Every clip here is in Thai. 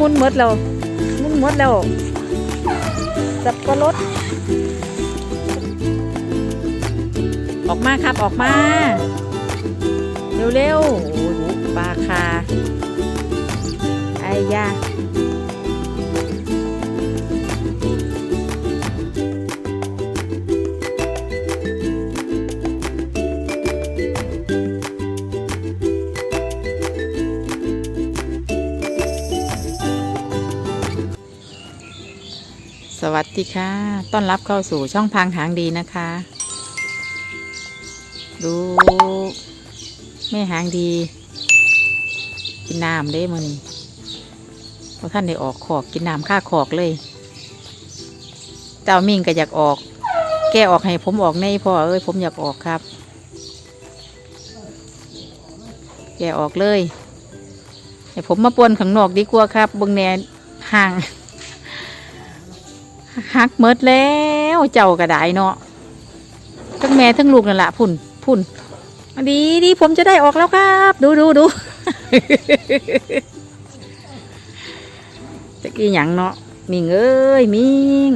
มุนหมดแล้วมุนหมดแล้วสับปะรดออกมาครับออกมา เร็วๆโอ้โหปลาคาไอ้ยา ดีค่ะ ต้อนรับเข้าสู่ช่องทางหางดีนะคะ ดูแม่หางดี กินน้ำเด้มือนี้เพราะท่านได้ออกขอกกินน้ำค่าขอกเลย เจ้ามิ่งก็อยากออก แกออกให้ผมออกในพ่อเอ้ยผมอยากออกครับ แกออกเลยให้ผมมาปวนข้างนอกดีกว่าครับบึงแหนห่าง หักเมิดแล้วเจ้ากระไดเนาะทั้งแม่ทั้งลูกนั่นแหละพุ่นพุ่นดีดีผมจะได้ออกแล้วครับ ดูดูดูจะกี้หยังเนาะมิงเอ้ยมิง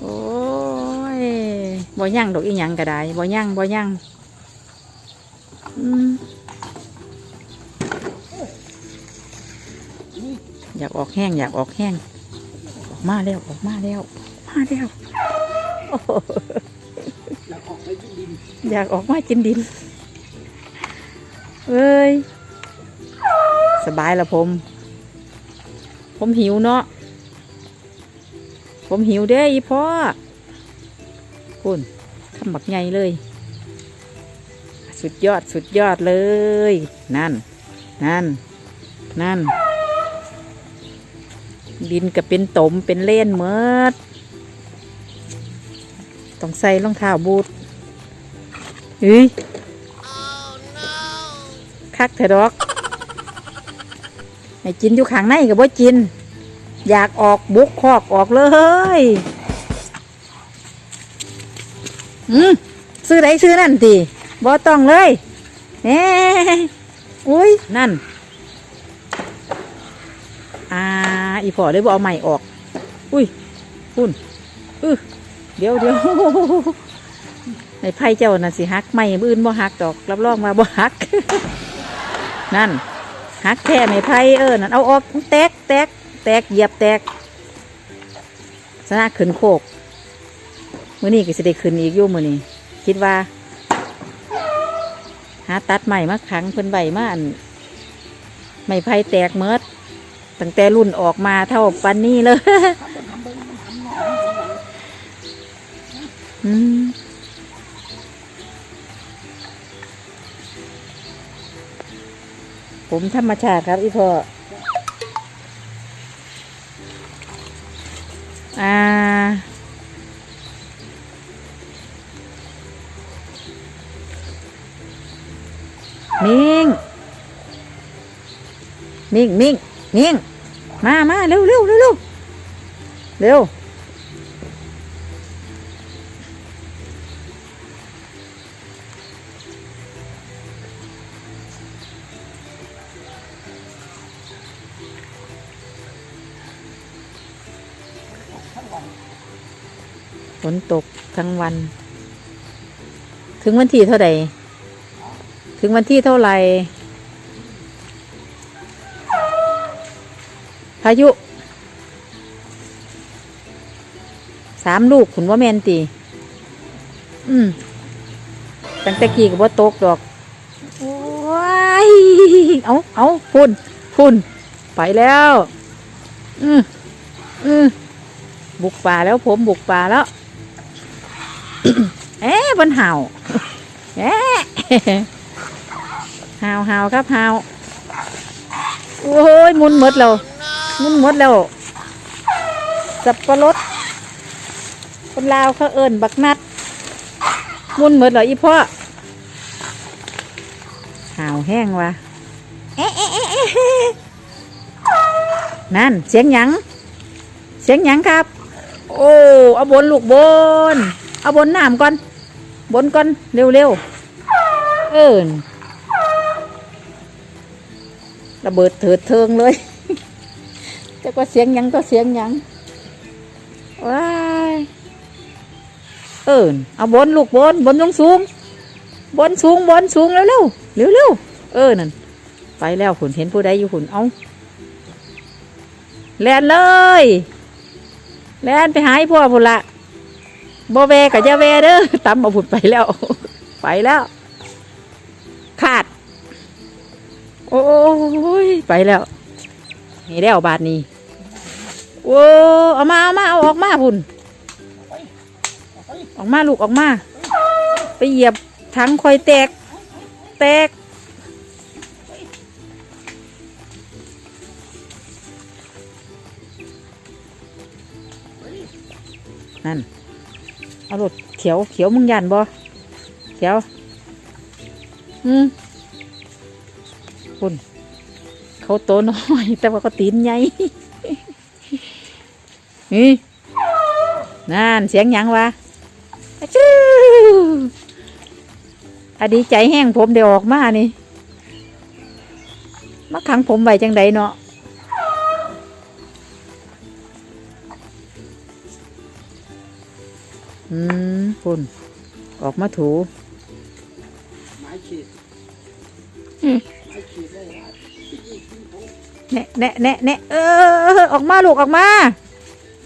โอ้ยบ่ยั่งดอกอีหยังก็ได้บ่ยั่งบ่ยั่งอยากออกแห้งอยากออกแห้ง มาแล้วออกมาแล้วมาแล้วโอ้โหอยากออกมากินดินเอ้ยสบายละผม ผมหิวเนาะผมหิวเด้อีพ่อคุณทำบักใหญ่เลย สุดยอดสุดยอดเลย นั่น นั่น นั่น ดินก็เป็นตมเป็นเล่นเมดต้องใส่รองเท้าบูทเฮ้ยคักเถอะดอกให้กินอยู่ข้างในกับว่ากิน อยากออกบุกคอกออกเลยอืมซื้อไหนซื้อนั่นตีบ่ต้องเลยเอ้อุ้ยนั่นอ่า อีพอเลยบเอาใหม่ออก อุ้ยพุ่นอือเดี๋ยวเดี๋ยวในไพ่เจ้าน่ะสิฮักไม่บื้นบ่ฮักดอก รับรองมาบ่ฮัก นั่นฮักแค่ไม่ไพ่เออนั่นเอาออกแตกแตกแตกเหยียบแตกสนะขึ้นโคกมือนี้ก็สิได้ขึ้นอีกยู่มือนี้คิดว่า หาตัดใหม่มาขังเพิ่นใบมาอันไม่ไพ่แตกเมิด ตั้งแต่รุ่นออกมาเท่าปันนี่เลยอืมผมธรรมชาติครับอีพ่ออ่ามิงมิงมิง มิงมามาเร็วเร็วเร็วเร็วเร็วฝนตกทั้งวัน ถึงวันที่เท่าไหร่ถึงวันที่เท่าไหร่ พายุสามลูกขุนว่าแมนตีอืมตั้งแต่กี่กับว่าตกดอก โอ้ย เอาเอาพุ่นพุ่นไปแล้ว อืมอืมบุกป่าแล้วผมบุกป่าแล้ว เอ๊ะบนเห่าเอ๊ะเห่าเห่าครับเห่าโอ้ยมุนหมดแล้ว มุนหมดแล้ว สับปะรดคนลาวเขาเอิญบักนัด มุนหมดเหรออีพ่อหาวแห้งวะเอ๊ะเอ๊ะเอ๊ะเอ๊ะนั่นเสียงหยัง เสียงหยังครับ โอ้เอาบนลูกบน เอาบนน้ำก่อน บนก่อนเร็วเร็วเอิญระเบิดเถิดเทิงเลย จะก็เสียงยังก็เสียงยังว้ายเออเอาบนลูกบนบนสูงสูง บนสูงบนสูงเร็วเร็วเร็วเร็วเออนั่นไปแล้วขุนเห็นผู้ใดอยู่ขุนเอาแลนเลยแลนไปหายพ่อพุ่นละโบแวกับจะแวเด้อตำเอาผุดไปแล้ว ไปแล้ว ขาด โอ้ยไปแล้วนี่แล้วบาทนี้ โอ้เอามาเอามาเอาออกมาพุ่นออกมาลูกออกมา ไปเหยียบถังคอยแตก แตก นั่น เอารถเขียวเขียวมึงยันบ่เขียว อืมคุณเขาโตน้อย แต่ว่าก็ตีนใหญ่ นี่นั่นเสียงหยังวะอะจื้อดีใจแห้งผมเดี๋ยวออกมานี่มาขังผมไว้จังใดเนาะอืมคุณออกมาถูไม้ขีดอืมไม้ขีดได้หลายแนะแนะแนะแนะเออ ออกมาลูกออกมา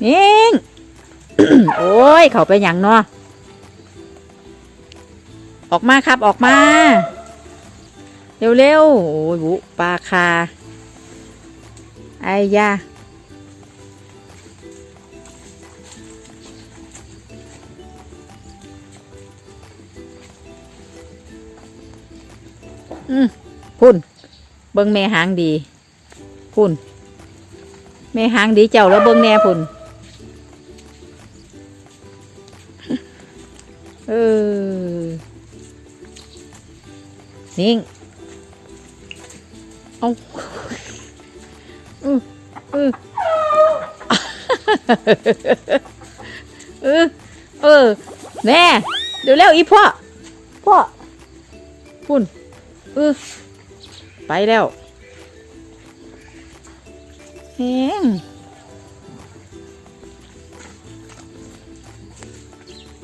นิงโอ้ย เขาไปหยังเนาะออกมาครับออกมา เร็วๆ โอ้ยบุปลาคา ไอ้ยาอืมพุ่น เบิ่งแม่หางดี พุ่น แม่หางดีเจ้าแล้วเบิ่งแน่พุ่น เออ นิ่ง เอาอืออือเออ เออ แม่ เดี๋ยวแล้วอีพ่อ พ่อพุ่นเออ ไปแล้วแหง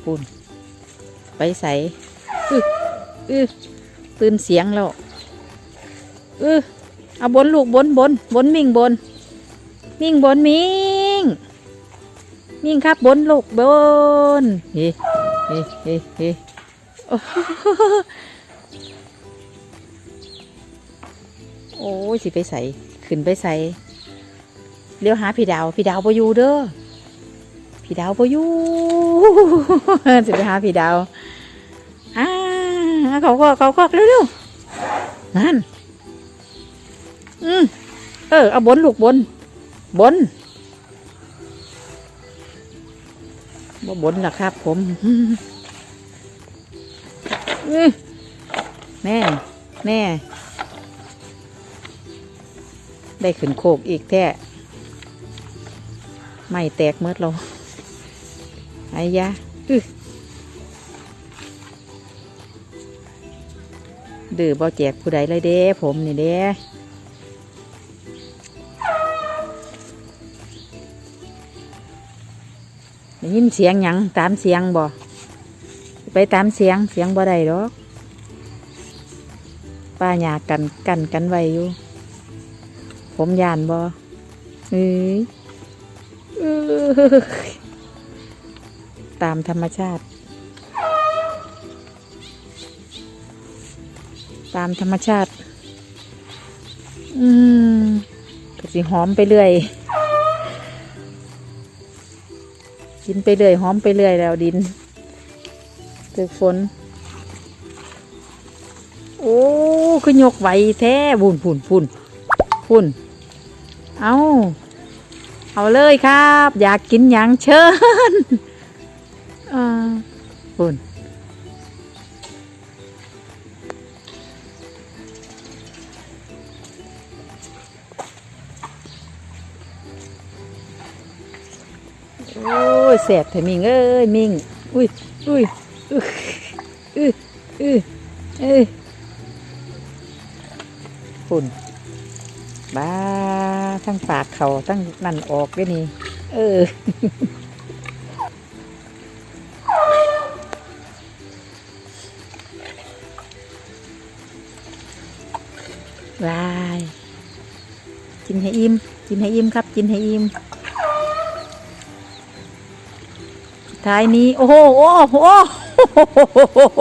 ปุ่น ไปใส่อืออือตื่นเสียงแล้วอือเอาบนลูกบนบนบนมิ่งบน มิ่งบนมิ่ง มิ่งครับบนลูกบนเฮ้เฮ้เฮ้เฮ้โอ้โหโอ้ยสิไปใส่ขึ้นไปใส่เลี้ยวหาพี่ดาวพี่ดาวปอยู่เด้อพี่ดาวปอยู่สิไปหาพี่ดาว เขาก็เขาก็เร็วๆนั่นอืมเออเอาบนลูกบน บนบ่บนล่ะครับ ผมอื้อแน่แน่ได้ขึ้นโคกอีกแท้ไม่แตกเมื่อเราไอ้ยะ ดื้อบ่แจกผู้ใดเลยเด้ผมนี่เด้ได้ยินเสียงหยังตามเสียงบ่ไปตามเสียงเสียงบ่ได้ดอกป้าหยากันกันกันไว้อยู่ ผมยานบ่เอ้ยเอ้ยตามธรรมชาติ ตามธรรมชาติ อืมก็สิหอมไปเรื่อย กินไปเรื่อยหอมไปเรื่อยแล้วดินตึกฝน โอ้คือยกไหวแท้บุนพุ่นพุ่นพุ่นเอาเอาเลยครับ อยากกินอย่างเชิญอ่าพุ่น ยแสบแต่มิงเอ้ยมิงอุ้ยอุ้ยอุ้ยอื้ออื้อเอ้ยฝุ่นบ้าทั้งปากเขาทั้งนั่นออกด้วยนี่ เออวายกินให้อิ่มกินให้อิ่มครับ กินให้อิ่ม ท้ายนี้โอ้โหโอ้โหโอ้โห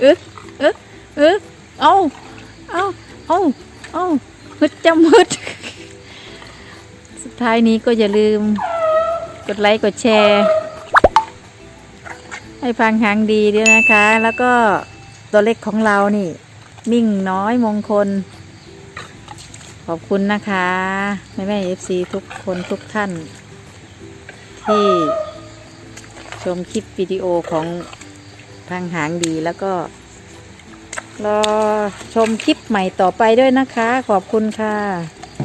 เออเออเออเอาเอาเอาเอาฮึดจำฮึดสุดท้ายนี้ก็อย่าลืม กดไลค์กดแชร์ ให้พังหางดีด้วยนะคะ แล้วก็ตัวเล็กของเรานี่ มิ่งน้อยมงคล ขอบคุณนะคะ แม่แม่เอฟซีทุกคนทุกท่าน ที่ ชมคลิปวิดีโอของทางหางดีแล้วก็รอชมคลิปใหม่ต่อไปด้วยนะคะ ขอบคุณค่ะ